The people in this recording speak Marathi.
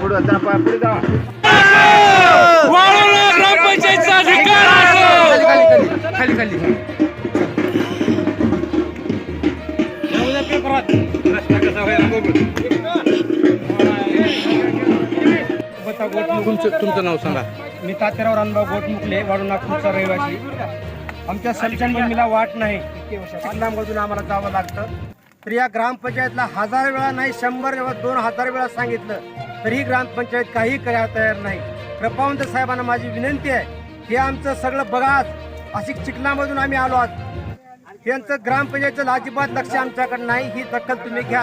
पुढे दापा पुढे जा खाली खाली पेपरात. तुमचं तुमचं नाव सांगा. मी तात्याराव रानभाऊ गोटमुकले वाडू नागपूरचा रहिवासी. आमच्या समशान भूमीला वाट नाही. लांबमधून आम्हाला जावं लागतं. तर या ग्रामपंचायतला हजार वेळा नाही शंभर वेळा दोन हजार वेळा सांगितलं तरी ग्रामपंचायत काही करायला तयार नाही. कृपावंत साहेबांना माझी विनंती आहे हे आमचं सगळं बघा अशी चिखलामधून आम्ही आलो आहोत यांचं ग्रामपंचायतचं अजिबात लक्ष आमच्याकडे नाही ही दखल तुम्ही घ्या.